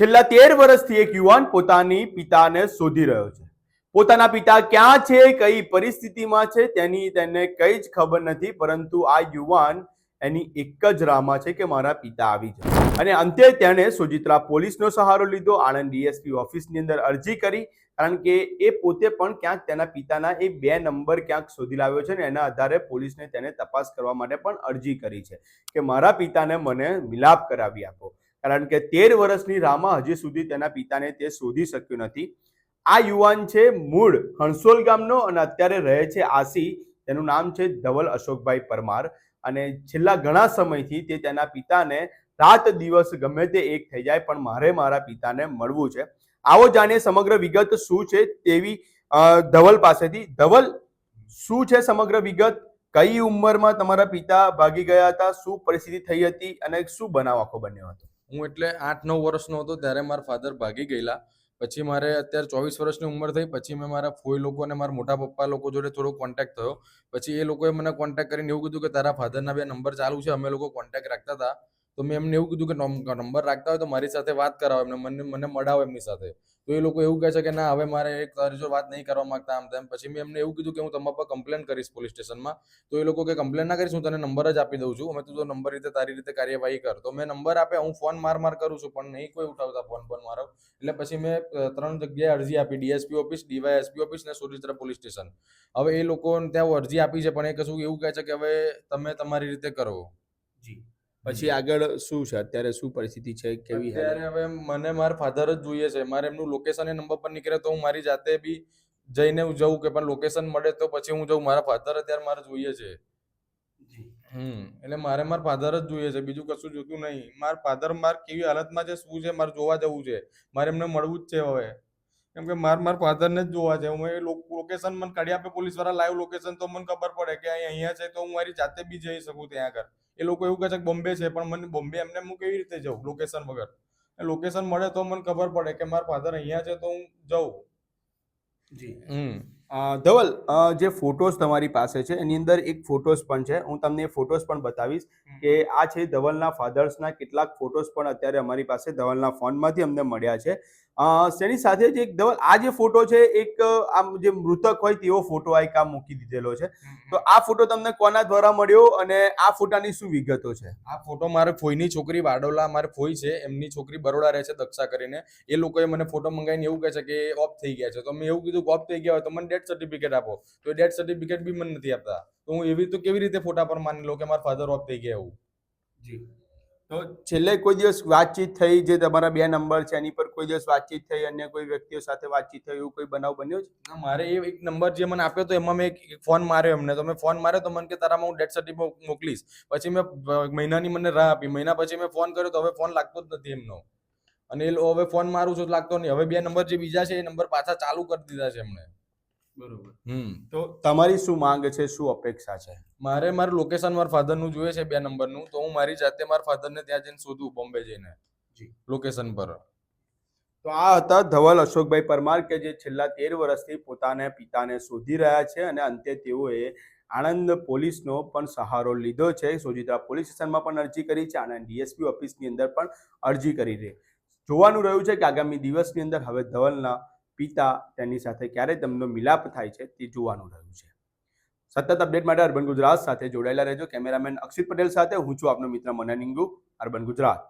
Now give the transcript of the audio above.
છેલ્લા તેર વર્ષથી એક યુવાન પોતાની પિતાને શોધી રહ્યો છે. પોતાના પિતા ક્યાં છે, કઈ પરિસ્થિતિમાં છે, તેની તેને કઈ જ ખબર નથી, પરંતુ આ યુવાન એની એક જ રામાં છે કે મારા પિતા આવી જાય. અને અંતે તેણે સુજિત્રા પોલીસનો સહારો લીધો, આણંદ ડીએસપી ઓફિસની અંદર અરજી કરી, કારણ કે એ પોતે પણ ક્યાંક તેના પિતાના એ બે નંબર ક્યાંક શોધી લાવ્યો છે ને એના આધારે પોલીસને તેને તપાસ કરવા માટે પણ અરજી કરી છે કે મારા પિતાને મને મિલાપ કરાવી આપો. કારણ કે તેર વર્ષની રામા હજી સુધી તેના પિતાને તે શોધી શક્યું નથી. આ યુવાન છે મૂળ, હણસોલ ગામનો અને અત્યારે રહે છે આસી. તેનું નામ છે ધવલ અશોકભાઈ પરમાર અને છેલ્લા ઘણા સમયથી તે તેના પિતાને રાત દિવસ ગમે તે એક થઈ જાય પણ મારે મારા પિતાને મળવું છે. આવો જાણીએ સમગ્ર વિગત શું છે તેવી ધવલ પાસેથી. ધવલ, શું છે સમગ્ર વિગત? કઈ ઉંમરમાં તમારા પિતા ભાગી ગયા હતા? શું પરિસ્થિતિ થઈ હતી? અને શું બનાવ આખો બન્યો હતો? હું એટલે આઠ, નવ વર્ષનો હતો ત્યારે મારા ફાધર ભાગી ગયેલા. પછી મારે અત્યારે ચોવીસ વર્ષની ઉંમર થઈ. પછી મેં મારા ફોઈ લોકો અને મારા મોટા પપ્પા લોકો જોડે થોડો કોન્ટેક્ટ થયો. પછી એ લોકોએ મને કોન્ટેક્ટ કરીને એવું કીધું કે તારા ફાધરના બે નંબર ચાલુ છે. અમે લોકો કોન્ટેક્ટ રાખતા હતા. તો મેં એમને એવું કીધું કે નંબર રાખતા હોય તો મારી સાથે વાત કરાવો, એમને મને મને મળાવો એમની સાથે. તો એ લોકો એવું કહે છે કે ના, હવે મારે એક તારી જોડે વાત નહીં કરવા માંગતા આમ તેમ. પછી મેં એમને એવું કીધું કે હું તમારા પર કમ્પ્લેન કરીશ પોલીસ સ્ટેશનમાં તો એ લોકો કે કમ્પ્લેન ના કરીશ, હું તને નંબર જ આપી દઉં છું. અમે તું નંબર રીતે, તારી રીતે કાર્યવાહી કર. તો મેં નંબર આપે, હું ફોન માર માર કરું છું, પણ નહીં કોઈ ઉઠાવતા ફોન ફોન મારો. એટલે પછી મેં ત્રણ જગ્યાએ અરજી આપી, ડીએસપી ઓફિસ, ડીવાયએસપી ઓફિસ ને સુરેન્દ્ર પોલીસ સ્ટેશન હવે એ લોકો ત્યાં અરજી આપી છે, પણ એ કશું એવું કહે છે કે હવે તમે તમારી રીતે કરો. જી પછી આગળ શું છે? અત્યારે શું પરિસ્થિતિ છે? કેવી અત્યારે હવે મને મારા ફાધર જ જોઈએ છે. મારે એમનું લોકેશન એ નંબર પર નીકળે તો હું મારી જાતે બી જઈને હું જઉં કે પણ લોકેશન મળે તો પછી હું જઉં. મારા ફાધર અત્યારે મારે જોઈએ છે. હમ. એટલે મારે મારા ફાધર જ જોઈએ છે. બીજું કશું જોતું નહીં. મારા ફાધર માર કેવી હાલતમાં છે? શું છે? મારે જોવા જવું છે. મારે એમને મળવું જ છે હવે. કેમ કે માર મારા ફાધરને જ જોવા છે. હું એ લોકેશન મને કાઢી આપે પોલીસવાળા લાઈવ લોકેશન તો મને ખબર પડે કે અહીં અહીંયા છે તો હું મારી જાતે બી જઈ શકું ત્યાં આગળ. એ લોકો એવું કહે છે કે બોમ્બે છે પણ મને બોમ્બે એમને હું કેવી રીતે જાઉં લોકેશન વગર? લોકેશન મળે તો મને ખબર પડે કે મારા ફાધર અહીંયા છે તો હું જાઉં. જી. હમ. ધવલ જે ફોટોસ તમારી પાસે છે એની અંદર એક ફોટોસ પણ છે. હું તમને ફોટોસ પણ બતાવીશ કે આ છે ધવલના ફાધર્સના કેટલાક ફોટોસ પણ અત્યારે અમારી પાસે ધવલના ફોનમાંથી અમને મળ્યા છે. તેની સાથે જ એક ધવલ આ જે ફોટો છે એક આમ જે મૃતક હોય તેવો ફોટો આ એક આમ મૂકી દીધેલો છે. તો આ ફોટો તમને કોના દ્વારા મળ્યો અને આ ફોટાની શું વિગતો છે? આ ફોટો મારે ફોઈની છોકરી વાડોલા મારે ફોઈ છે. એમની છોકરી બરોડા રહે છે દક્ષા કરીને. એ લોકોએ મને ફોટો મંગાવીને એવું કહે છે કે ઓફ થઈ ગયા છે. તો મેં એવું કીધું કે ઓફ થઈ ગયા હોય. તો મને ડેથ સર્ટિફિકેટ આપો. તો ડેથ સર્ટિફિકેટ બી મને નથી આપતા. તો હું એવી તો કેવી રીતે ફોટા પર માની લઉં કે મારા ફાધર ઓફ થઈ ગયા એવું? જી. તો છેલ્લે કોઈ દિવસ વાતચીત થઈ જે તમારા બે નંબર છે એની પર કોઈ દિવસ વાતચીત થઈ અન્ય કોઈ વ્યક્તિઓ સાથે વાતચીત થઈ એવું કોઈ બનાવ બન્યો છે? ના, મારે એ એક નંબર જે મને આપ્યો તો એમાં મેં એક એક ફોન માર્યો એમને. તો મેં ફોન માર્યો તો મને કે તારામાં હું ડેથ સર્ટિફિકેટ મોકલીશ. પછી મેં મહિનાની મને રાહ આપી. મહિના પછી મેં ફોન કર્યો તો હવે ફોન લાગતો જ નથી એમનો. અને એ હવે ફોન મારું છું લાગતો નહીં. હવે બે નંબર જે બીજા છે એ નંબર પાછા ચાલુ કરી દીધા છે એમણે. બરોબર. હમ. તો તમારી શું માંગ છે શું અપેક્ષા છે? મારે મારું લોકેશન મારા ફાધરનું જોઈએ છે બે નંબરનું. તો હું મારી જાતે મારા ફાધરને ત્યાં જઈને શોધું બોમ્બે જઈને. જી. લોકેશન પર. તો આ હતા ધવલ અશોકભાઈ પરમાર કે જે છેલ્લા તેર વર્ષથી પોતાના પિતાને શોધી રહ્યા છે અને અંતે તેઓએ આણંદ પોલીસનો પણ સહારો લીધો છે. સોજિત્રા પોલીસ સ્ટેશનમાં પણ અરજી કરી છે આણંદ ડીએસપી ઓફિસની અંદર પણ અરજી કરી છે. જોવાનું રહ્યું છે કે આગામી દિવસની અંદર હવે ધવલના પિતા તેની સાથે ક્યારે તેમનો મિલાપ થાય છે તે જોવાનું રહ્યું છે. સતત અપડેટ માટે અર્બન ગુજરાત સાથે જોડાયેલા રહેજો. કેમેરામેન અક્ષિત પટેલ સાથે હું છું આપનો મિત્ર મનન ઇંગુ. અર્બન ગુજરાત.